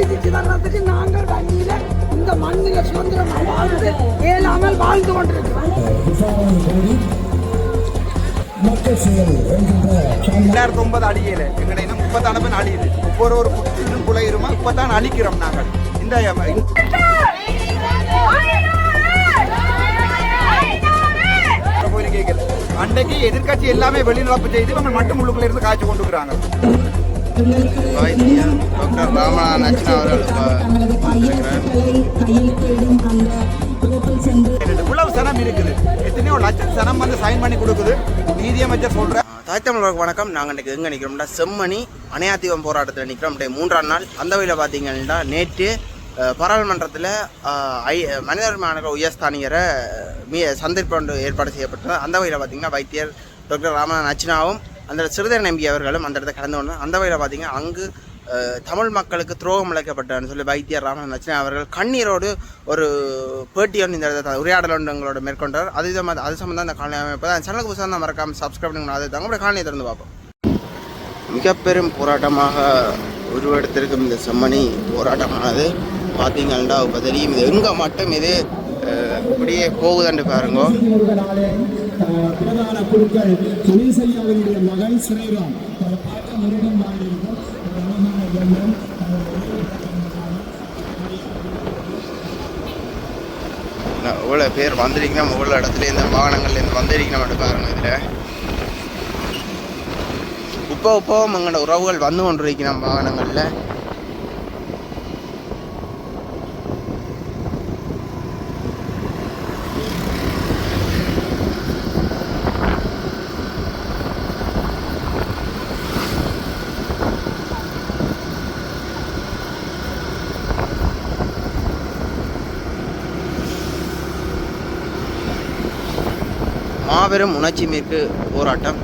தீர்த்து தர்றதுக்கு நாங்கள் வண்டியில இந்த மண்ணில சுதந்திரமா வாழ்ந்து இயலாமல் வாழ்ந்து கொண்டிருக்கிறோம். ரெண்டாயிரத்தி ஒன்பது அழியல எங்கட இன்னும் முப்பத்தான பேர் அழியுது ஒவ்வொரு ஒரு இன்னும் குலையுமா இப்பதான் அழிக்கிறோம் நாங்கள். இந்த போய் கேட்கல அன்றைக்கு எதிர்க்கட்சி எல்லாமே வெளிநடப்பு செய்து நம்ம மட்டும் உள்ளுக்குள்ள இருந்து காய்ச்சி கொண்டு இருக்கிறாங்க. வைத்தியர் டாக்டர் ராமா நச்சினா அவர்கள் இவ்வளவு சனம் இருக்குது. எத்தனையோ லட்சம் சனம் வந்து சைன் பண்ணி கொடுக்குது. நீதியமைச்சர் சொல்ற தாய் தமிழர்களுக்கு வணக்கம். நாங்கள் இன்றைக்கு எங்கே நிற்கிறோம்னா செம்மணி அணையாத்தீவம் போராட்டத்தில் நிற்கிறோம் இன்றைய மூன்றாம் நாள். அந்த வகையில் பார்த்தீங்கன்னா நேற்று பாராளுமன்றத்தில் ஐ மனித உரிமை ஆணையர் உயர்ஸ்தானியரை மீ சந்திப்பு ஏற்பாடு செய்யப்பட்டது. அந்த வகையில் பார்த்தீங்கன்னா வைத்தியர் டாக்டர் ராமநாதன் அச்சினாவும் அந்த சிறுதர் நம்பி அவர்களும் அந்த இடத்த கடந்து கொண்டு அந்த வகையில் பார்த்தீங்கன்னா அங்கு தமிழ் மக்களுக்கு துரோகம் இழைக்கப்பட்டான்னு சொல்லி வைத்தியர் ராமன் அச்சினா அவர்கள் கண்ணீரோடு ஒரு பேட்டி ஒன்று இந்த இடத்த உரையாடல் ஒன்று எங்களோட மேற்கொண்டார். அது விதமாக அது சம்மந்தம் அந்த காலனி அமைப்பு தான். சேனலுக்கு புதுசாக தான் மறக்காமல் சப்ஸ்கிரைப் பண்ணி அதை தாங்க அப்படியே காலனியை திறந்து பார்ப்போம். மிக பெரும் போராட்டமாக உருவெடுத்திருக்கும் இந்த செம்மணி போராட்டமானது பார்த்தீங்கன்னா தெரியும். இது எங்கே மட்டும் இது அஹ், இப்படியே போகுதுன்னு பாருங்க. இவ்வளோ பேர் வந்திருக்கணும் இவ்வளோ இடத்துல இந்த வாகனங்கள்லேருந்து வந்திருக்கணும் பாருங்க இதில். இப்போ இப்போ எங்களோட உறவுகள் வந்து கொண்டிருக்கிறோம் வாகனங்களில் மாபெரும் உணர்ச்சி மிகு போராட்டம்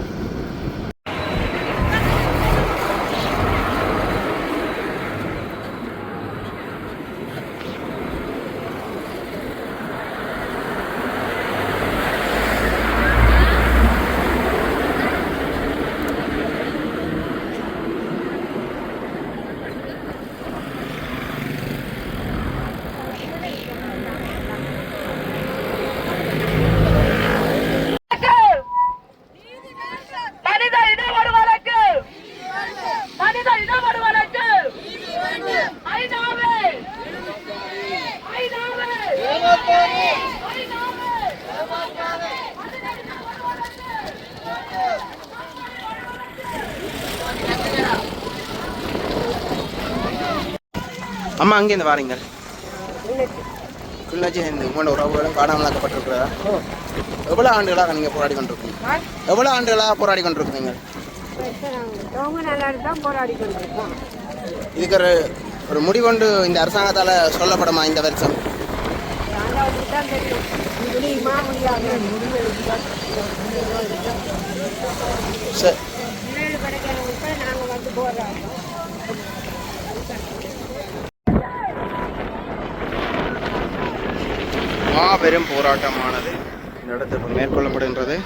மனித இனவரு வழக்கு மனித இனவரு வழக்கு ஐநாவே ஐநாவே ஐநாவே அம்மா அங்கேருந்து வாரீங்க. கிளிநொச்சி இந்த உங்களோட உறவுகளும் காணாமலாக்கப்பட்டிருக்கிறதா? எவ்வளோ ஆண்டுகளாக நீங்கள் போராடி கொண்டிருக்கீங்க? எவ்வளோ ஆண்டுகளாக போராடி கொண்டிருக்கிறீங்க? இதுக்கு ஒரு ஒரு முடிவொண்டு இந்த அரசாங்கத்தால் சொல்லப்படுமா இந்த வருஷம்? சரி முன்னேடு கிடைக்கிறவங்க நாங்கள் வந்து போராடுறோம் மாபெரும் போராட்டமானது இந்த இடத்துல மேற்கொள்ளப்படுகின்றது.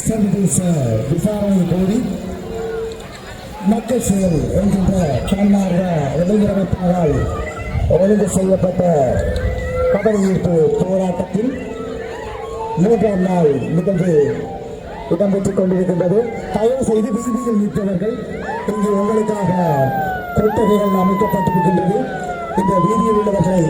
சர்வதேச விசாரணை கோரி மக்கள் செயல் என்கின்ற தன்னார்வ இளைஞர் ஒழுங்கு செய்யப்பட்ட கவனஈர்ப்பு போராட்டத்தில் மூன்றாம் நாள் நிகழ்வு இடம்பெற்றுக் கொண்டிருக்கின்றது. தயவு செய்து வீதியில் நிற்பவர்கள் இங்கு உங்களுக்காக கொட்டகைகள் அமைக்கப்பட்டிருக்கின்றது. இந்த வீதியில் உள்ளவர்களை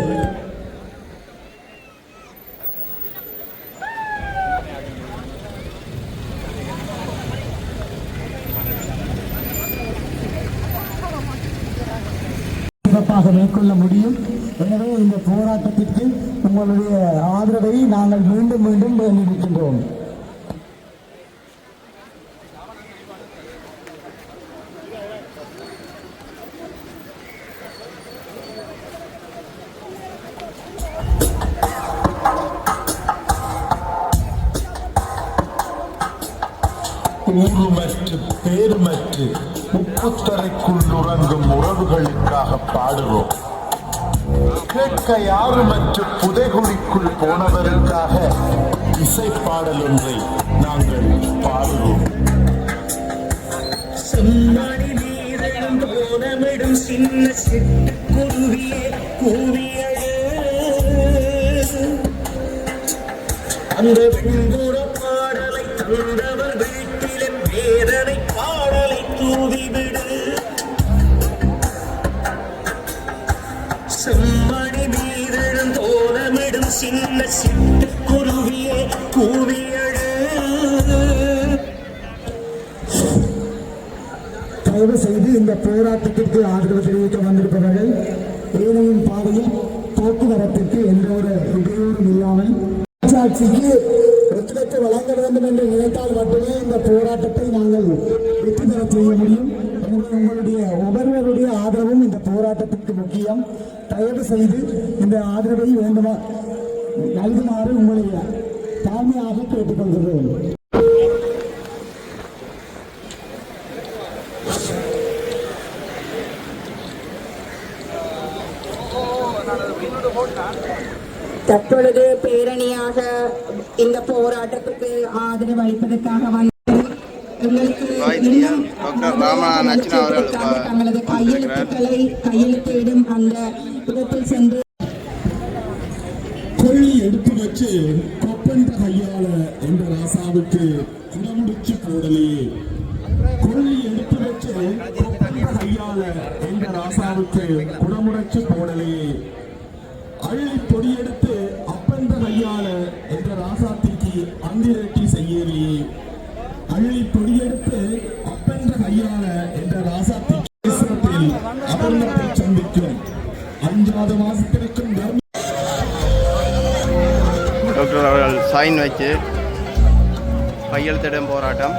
சிறப்பாக மேற்கொள்ள முடியும். எனவே இந்த போராட்டத்திற்கு உங்களுடைய ஆதரவை நாங்கள் மீண்டும் மீண்டும் வேண்டியிருக்கின்றோம் பாடுவோம் கேட்க யாருமற்ற புதைகுழிக்குள் போனவருக்காக இசை பாடல் ஒன்றை நாங்கள் பாடுவோம். செம்மணி வீரன் போனமிடும் சின்ன சிட்டுக்குருவியே கூவியழு அந்த வெண்குட பாடலை தந்தவர் வீட்டிலே வேதனை பாடலை தூவிவிடு சிட்டுக்குருவியே கூவியழு. தயவு செய்து இந்த போராட்டத்திற்கு ஆதரவு தெரிவிக்க வந்திருப்பவர்கள் ஏனையின் பாதையில் போக்குவரத்திற்கு எந்த ஒரு இடையூறும் இல்லாமல். ஆட்சிக்கு ஒத்துழைப்பு வழங்க வேண்டும் என்று நினைத்தால் மட்டுமே இந்த போராட்டத்தை நாங்கள் வெற்றி பெற செய்ய முடியும் எனவே உங்களுடைய ஒவ்வொருவருடைய ஆதரவும் இந்த போராட்டத்திற்கு முக்கியம் தயவு செய்து இந்த ஆதரவை வேண்டுமா நல்குமாறு உங்களை தாழ்மையாக கேட்டுக்கொள்கிறேன் தற்பொழுது பேரணியாக இந்த போராட்டத்துக்கு ஆதரவு அளிப்பதற்காக வந்து எங்களுக்கு வாய்த்திரியா? இன்னும் டாக்டர் ராமநாதன் அர்ச்சனா அவர்கள் செய்வதற்காக தங்களது கையெழுத்துக்களை கையெழுத்திடும் அந்த இடத்தில் சென்று கொள்ளி எடுத்து வச்சு கொப்பந்த கையாள என்ற ராசாவுக்கு குடமுடிச்சு போடலே கொள்ளி எடுத்து வச்சு கையாள என்ற ராசாவுக்கு குடமுடைச்சு அஞ்சாவது மாசத்திற்கும் டாக்டர் அவர்கள் சைன் வச்சு கையெழுத்திடும் போராட்டம்.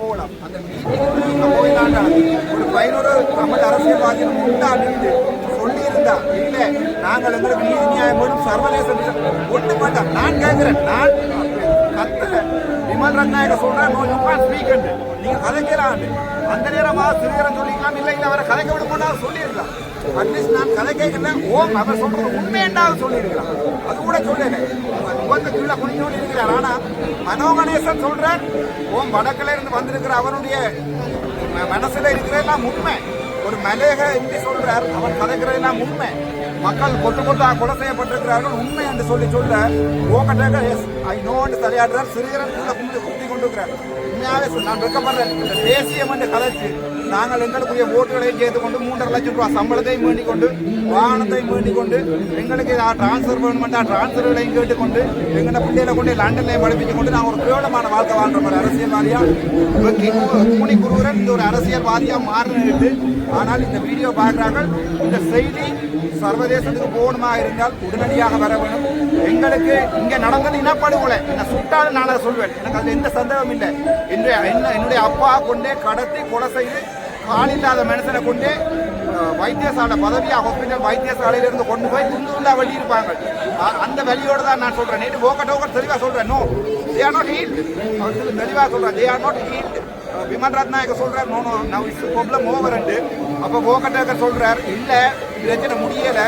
போகலாம். அந்த மீட்டிங் நீங்க போயினாண்டா ஒரு பதினோரு தமிழ் அரசியல்வாதிகள் முண்டா நின்று சொல்லி இருந்தா இல்ல நாங்கள் எங்களுக்கு நீதி நியாயம் வேணும் சர்வதேச ஒட்டு வேண்டாம் நான் கேட்கிறேன் நான் கத்த விமல் ரத்நாயக சொல்றேன் நோ யூ கான் ஸ்பீக் நீங்க கதைக்கிறான் அந்த நேரமா சிறுகரம் சொல்லிக்கலாம் இல்லை இல்லை அவரை கதைக்க விடுமோனா போனால் சொல்லியிருக்கலாம். அட்லீஸ்ட் நான் கதை கேட்கல ஓம் அவர் சொல்றது உண்மையண்டாவது சொல்லியிருக்கிறான் சொல்லியிருக்கலாம். அது கூட சொல்லல. முகத்தை கீழே குனிஞ்சோடு இருக்கிறார். ஆனா மனோகணேசன் சொல்றார் ஓம் வடக்குல இருந்து வந்திருக்கிற அவருடைய மனசுல இருக்கிறதெல்லாம் உண்மை. ஒரு மலேக எப்படி சொல்றார் அவன் கதைக்கிறதெல்லாம் உண்மை. மக்கள் கொட்டு கொட்டாக கொலை செய்யப்பட்டிருக்கிறார்கள். உண்மை என்று சொல்லி சொல்ல ஓகட்டாக எஸ் ஐ நோ என்று தலையாடுறார் சிறுகிறன் கீழே கும்பி குத்தி கொண்டிருக்கிறார். உண்மையாவே நான் வெட்கப்படுறேன். இந்த தேசியம் என்று கலைச்சு நாங்கள் எங்களுக்குரிய ஓட்டுகளையும் சேர்த்து கொண்டு மூன்றரை லட்சம் ரூபாய் சம்பளத்தையும் வேண்டிக் கொண்டு வாகனத்தையும் வேண்டிக் கொண்டு எங்களுக்கு டிரான்ஸ்ஃபர் வேணுமெண்டா டிரான்ஸ்ஃபர்களையும் கேட்டுக்கொண்டு எங்களை பிள்ளைகளை கொண்டு லண்டன்லையும் படிப்பிச்சு கொண்டு நாங்கள் ஒரு கேவலமான வாழ்க்கை வாழ்ற ஒரு அரசியல்வாதியாக வெக்கி குருவரன் இந்த ஒரு அரசியல்வாதியாக மாறினிட்டு ஆனால் இந்த வீடியோ பார்க்குறாங்க இந்த செய்தி சர்வதேசத்துக்கு போகணுமா இருந்தால் உடனடியாக வர வேண்டும். எங்களுக்கு இங்க நடந்தது இனப்படுகொலை. என்ன சுட்டாலும் நான் அதை சொல்வேன். எனக்கு அதுல எந்த சந்தேகம் இல்லை. என்னுடைய என்னுடைய அப்பா கொண்டே கடத்தி கொலை செய்து கால் இல்லாத மனுஷனை கொண்டே வைத்தியசாலை பதவியா ஹாஸ்பிட்டல் வைத்தியசாலையில இருந்து கொண்டு போய் துண்டு துண்டா வழி இருப்பாங்க அந்த வழியோடு தான் நான் சொல்றேன். நேற்று ஓக்க டோக்கர் தெளிவா சொல்றேன். No they are not healed அவர் தெளிவா சொல்றேன் தே ஆர் நாட் ஹீல்டு விமன் ரத்நாயகர் சொல்றார் no no now it's problem over அப்ப ஓக்கட்டேக்கர் சொல்றார் இல்ல பிரச்சனை முடியல.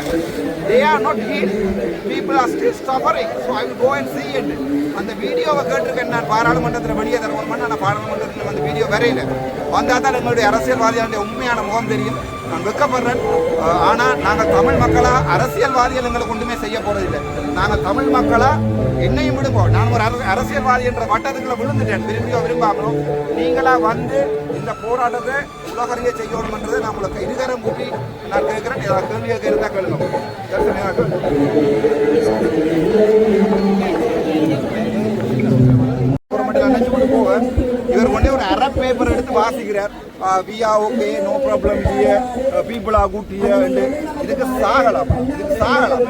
They are not healed people are still suffering so I will go and see and அந்த வீடியோவை கேட்டிருக்கேன் நான். பாராளுமன்றத்தில் வெளியே தருவோம் நான் பாராளுமன்றத்தில் அந்த வீடியோ வரையில. வந்தால் தான் எங்களுடைய அரசியல்வாதிகளுடைய உண்மையான முகம் தெரியும். நான் வெக்கப்படுறேன். ஆனால் நாங்கள் தமிழ் மக்களாக அரசியல்வாதிகள் எங்களுக்கு ஒன்றுமே செய்ய போறதில்லை. நாங்கள் தமிழ் மக்களாக என்னையும் விடுவோம் நான் ஒரு அரசியல்வாதி என்ற வட்டத்துக்குள்ள விழுந்துட்டேன். விரும்பியோ விரும்பாமலோ. நீங்களாக வந்து இந்த போராட்டத்தை உலகறிய செய்யணும்ன்றது நான் உங்களுக்கு இருகரம் கூட்டி நான் கேட்கிறேன். கேள்வி கேட்க இருந்தால் கேளுங்க தரிசனம் ஏதாவது கேளுங்க. ஒரு மட்டும் நினைச்சு கொண்டு போக இவர் கொண்டே ஒரு அரை பேப்பர் எடுத்து வாசிக்கிறார் we are okay no problem here people are good here இதுக்கு சாகலாம் இதுக்கு சாகலாம்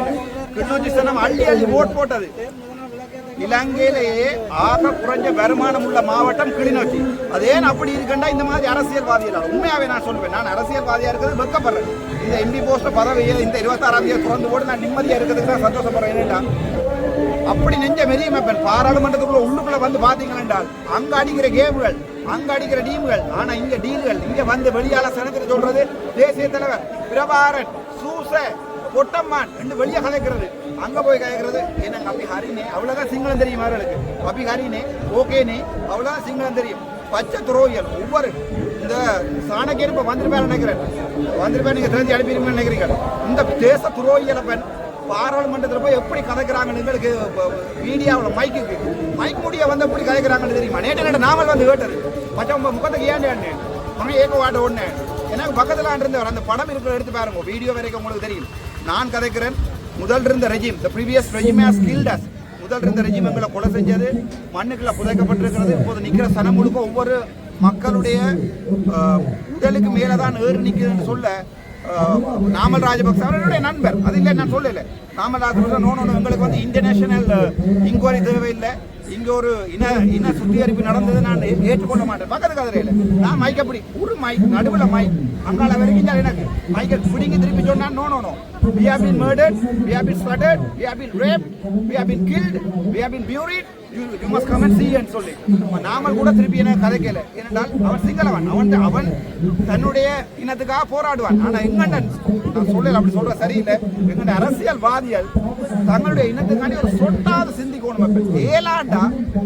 கிளிநொச்சி சனம் அள்ளி அள்ளி ஓட் போட்டது இலங்கையிலேயே ஆக குறைஞ்ச வருமானம் உள்ள மாவட்டம் கிளிநொச்சி அது ஏன் அப்படி இருக்குண்டா இந்த மாதிரி அரசியல்வாதிகள் உண்மையாவே நான் சொல்லுவேன் நான் அரசியல்வாதியா இருக்கிறது வெக்கப்படுறேன் இந்த எம்பி போஸ்ட் பதவியை இந்த இருபத்தாறாம் தேதி திறந்து போட்டு நான் நிம்மதியா இருக்கிறதுக்கு தான் சந்தோஷப்படுறேன் ஏன்னா அப்படி நெஞ்ச மெரிய பாராளுமன்றத்துக்குள்ள உள்ளுக்குள்ள வந்து பாத்தீங்கன்னா அங்க அடிக்கிற கேம்கள் அங்க அடிக்கிற டீம்கள் ஆனா இங்க டீல்கள் இங்க வந்து வெளியால சனத்தில் சொல்றது தேசிய தலைவர் பிரபாரன் சூச பொட்டம்மான் ரெண்டு வெளியே கலைக்கிறது. அங்க போய் கலைக்கிறது. என்ன அப்படி ஹரினே அவ்வளவுதான் சிங்களம் தெரியும் அவர்களுக்கு. அப்படி ஹரினே ஓகேனே அவ்வளவுதான் சிங்களம் தெரியும். பச்சை துரோகிகள் ஒவ்வொரு இந்த சாணக்கியர் இப்ப வந்திருப்பேன் நினைக்கிறேன். வந்திருப்பேன் நீங்க தெரிஞ்சு அனுப்பிடுங்க நினைக்கிறீங்க. இந்த தேச துரோகிகளை பெண் பாராளுமன்றத்தில் போய் எப்படி கதைக்கிறாங்கன்னு எங்களுக்கு மீடியாவில் மைக்கு மைக் முடிய வந்து எப்படி கதைக்கிறாங்கன்னு தெரியுமா? நேற்று நேற்று நாமல் வந்து கேட்டது மற்ற முகத்துக்கு ஏன் ஏன்னு மகன் ஏக வாட்ட ஒன்று எனக்கு பக்கத்தில் இருந்தவர். அந்த படம் இருக்கிற எடுத்து பாருங்க. வீடியோ வரைக்கும் உங்களுக்கு தெரியும். நான் கதைக்கிறேன். முதல் இருந்த regime the previous regime has killed us முதல் இருந்த ரெஜிம் எங்களை கொலை செஞ்சது. மண்ணுக்குள்ள புதைக்கப்பட்டிருக்கிறது. இப்போது நிற்கிற சனம் முழுக்க ஒவ்வொரு மக்களுடைய உடலுக்கு மேலே தான் ஏறி நிற்குதுன்னு சொல்ல நாமல் ராஜபக்ச அவருடைய நண்பர். அது இல்லை நான் சொல்லல. நாமல் ராஜபக்சே நோ நோ எங்களுக்கு வந்து இன்டர்நேஷனல் இன்கொயரி தேவையில்லை. இங்கே ஒரு இன இன சுத்திகரிப்பு நடந்தது நான் ஏற்றுக்கொள்ள மாட்டேன். பக்கத்து கதிரையில நான் மைக் அப்படி ஒரு மைக் நடுவில் மைக் அங்கால வரைக்கும் தான் எனக்கு. மைக்கை பிடிங்கி திருப்பி சொன்னால் no no no we have been murdered we have been slaughtered we have been raped we have been killed we have been buried. You you must come and see சொல்லி நாமல் கூட திருப்பி என கதைக்கல ஏனென்றால் அவன் சிங்களவன். அவன் அவன் தன்னுடைய இனத்துக்காக போராடுவான். ஆனா எங்கண்டன் நான் சொல்லல அப்படி சொல்ற சரியில்லை. எங்கண்ட அரசியல்வாதிகள் தங்களுடைய இனத்துக்காண்டி ஒரு சொட்டாவது சிந்திக்கணும் ஏலாண்டா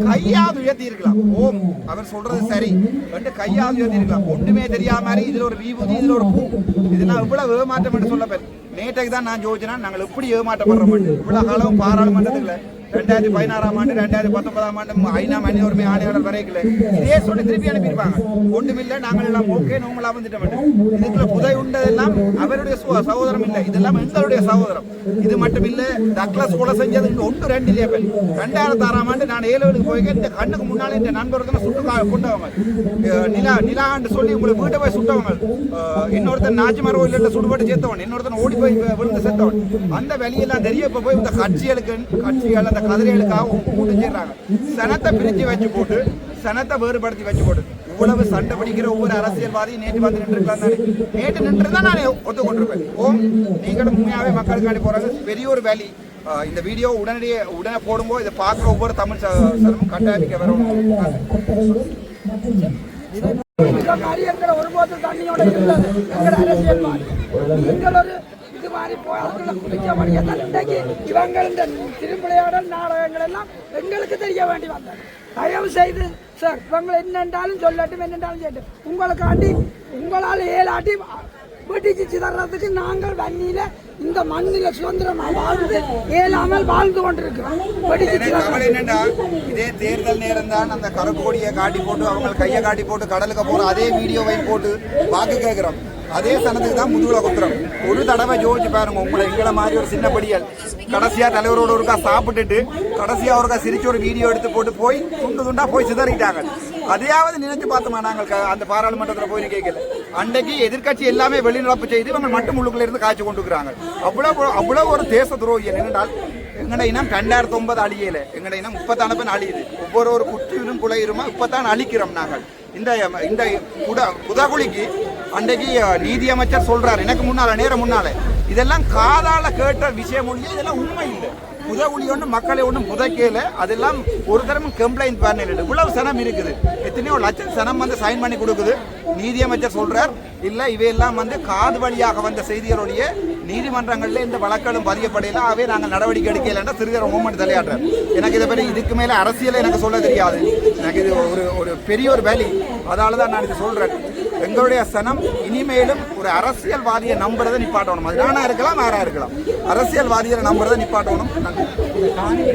கையாவது உயர்த்தி இருக்கலாம் ஓம் அவர் சொல்றது சரி. ரெண்டு கையாவது உயர்த்தி இருக்கலாம் ஒன்றுமே தெரியாத மாதிரி இதுல ஒரு விபூதி இதுல ஒரு பூ. இதெல்லாம் இவ்வளவு ஏமாற்றம் என்று சொல்ல நேற்றைக்கு தான் நான் யோசிச்சேன்னா நாங்கள் எப்படி ஏமாற்றப்படுறோம் இவ்வளவு காலம் பாராளுமன்றத்துக்குள்ள ரெண்டாயிரத்தி பதினாறாம் ஆண்டு ரெண்டாயிரத்தி பத்தொன்பதாம் ஆண்டு ஐநா மனித உரிமை ஆணையாளர் வரைக்கல இதே சொல்லி திருப்பி அனுப்பியிருப்பாங்க. ஒன்றுமில்லை நாங்கள் எல்லாம் ஓகே நோங்களா வந்துட்டோம் இதுக்குள்ள புதை உண்டதெல்லாம் அவருடைய சகோதரம் இல்லை. இதெல்லாம் எங்களுடைய சகோதரம். இது மட்டும் இல்லை டக்ளஸ் கொலை செஞ்சது ஒன்று ரெண்டு இல்லையா பெண் ரெண்டாயிரத்தி ஆறாம் ஆண்டு நான் ஏழுவலுக்கு போய் இந்த கண்ணுக்கு முன்னாலே இந்த நண்பர்கள் சுட்டு கொண்டவங்க. நிலா நிலாண்டு சொல்லி உங்களை வீட்டை போய் சுட்டவங்க. இன்னொருத்தன் நாச்சிமரோ இல்லை சுடுபட்டு சேர்த்தவன். இன்னொருத்தன் ஓடி போய் விழுந்து செத்தவன். அந்த வெளியெல்லாம் தெரிய போய் இந்த கட்சிகளுக்கு கட்சிகள் அந்த கதிரைகளுக்காக கூட்டு சேர்றாங்க சனத்தை பிரிச்சு வச்சு போட்டு சனத்தை வேறுபடுத்தி வச்சு போட்டு. இவ்வளவு சண்டை பிடிக்கிற ஒவ்வொரு அரசியல்வாதியும் நேற்று வந்து நின்றுருக்கலாம் தானே? நேற்று நின்று தான் நான் ஒத்துக்கொண்டிருப்பேன் ஓ நீங்களும் உண்மையாகவே மக்களுக்காண்டி போறது பெரிய ஒரு வேலி. இந்த வீடியோ உடனடியே உடனே போடும்போது இதை பார்க்குற ஒவ்வொரு தமிழ் ச- சனமும் கட்டாயமிக்க வரும். ஒருபோது தண்ணியோட இருந்தது. எங்கள் அரசியல்வாதி. நீங்கள் ஒரு போய் அவர்களை குடிக்க முடியாத இன்றைக்கு இவங்க இந்த திருவிளையாடல் நாடகங்கள் எல்லாம் எங்களுக்கு தெரிய வேண்டி வந்தது. தயவு செய்து சார் இவங்களை என்னென்றாலும் சொல்லட்டும் என்னென்றாலும் சொல்லட்டும் உங்களுக்காண்டி உங்களால் ஏழாட்டி வெட்டிச்சு சிதறதுக்கு நாங்கள் வன்னியில இந்த மண்ணில சுதந்திரமா வாழ்ந்து ஏழாமல் வாழ்ந்து கொண்டிருக்கிறோம். இதே தேர்தல் நேரம் தான் அந்த கருக்கோடியை காட்டி போட்டு அவங்க கையை காட்டி போட்டு கடலுக்கு போற அதே வீடியோவை போட்டு வாக்கு கேட்கிறோம். அதே சனத்துக்கு தான் முதுகுல குத்துறோம் ஒரு தடவை யோசிச்சு பாருங்க உங்களை எங்களை மாதிரி ஒரு சின்ன படியல். கடைசியா தலைவரோட ஒருக்கா சாப்பிட்டுட்டு கடைசியா ஒருக்கா சிரிச்சு ஒரு வீடியோ எடுத்து போட்டு போய் துண்டு துண்டா போய் சிதறிட்டாங்க. அதையாவது நினைச்சு பார்த்தோமா நாங்கள் அந்த பாராளுமன்றத்தில் போய் கேட்கல அன்றைக்கு எதிர்க்கட்சி எல்லாமே வெளிநடப்பு செய்து இவங்க மட்டும் உள்ளுக்குள்ள இருந்து காய்ச்சி கொண்டு இருக்கிறாங்க. அவ்வளவு அவ்வளவு ஒரு தேச துரோகி என்னென்றால் எங்கட இனம் ரெண்டாயிரத்தி ஒன்பது அழியல. எங்கட இனம் முப்பத்தான பேர் அழியுது. ஒவ்வொரு ஒரு குற்றியிலும் குலையிருமா இப்பதான் அழிக்கிறோம் நாங்கள். இந்த இந்த புத புதகுலிக்கு அன்றைக்கு நீதியமைச்சர் சொல்றாரு. எனக்கு முன்னால நேரம் முன்னால. இதெல்லாம் காதால கேட்ட விஷயம் ஒழிய இதெல்லாம் உண்மை இல்லை. புதகுலி ஒன்றும் மக்களை ஒன்றும் புதைக்கல. அதெல்லாம் ஒரு தரமும் கம்ப்ளைண்ட் பண்ணல இவ்வளவு சனம் இருக்குது. எத்தனையோ லட்சம் சனம் வந்து சைன் பண்ணி கொடுக்குது. நீதியமைச்சர் சொல்றார் இல்லை இவையெல்லாம் வந்து காது வழியாக வந்த செய்திகளுடைய நீதிமன்றங்களில் இந்த வழக்குகளும் பதியப்படையில. அவே நாங்கள் நடவடிக்கை எடுக்கலன்னா சிறுவர் மூமெண்ட் தலையாடுறேன் எனக்கு இதை பற்றி இதுக்கு மேலே அரசியலை எனக்கு சொல்ல தெரியாது. எனக்கு இது ஒரு ஒரு பெரிய ஒரு வேலி. அதனால தான் நான் இது சொல்கிறேன் எங்களுடைய சனம் இனிமேலும் ஒரு அரசியல்வாதியை நம்புறதை நிப்பாட்டணும். அது நானா இருக்கலாம் வேறா இருக்கலாம். அரசியல்வாதிகளை நம்புறதை நிப்பாட்டணும். நன்றி.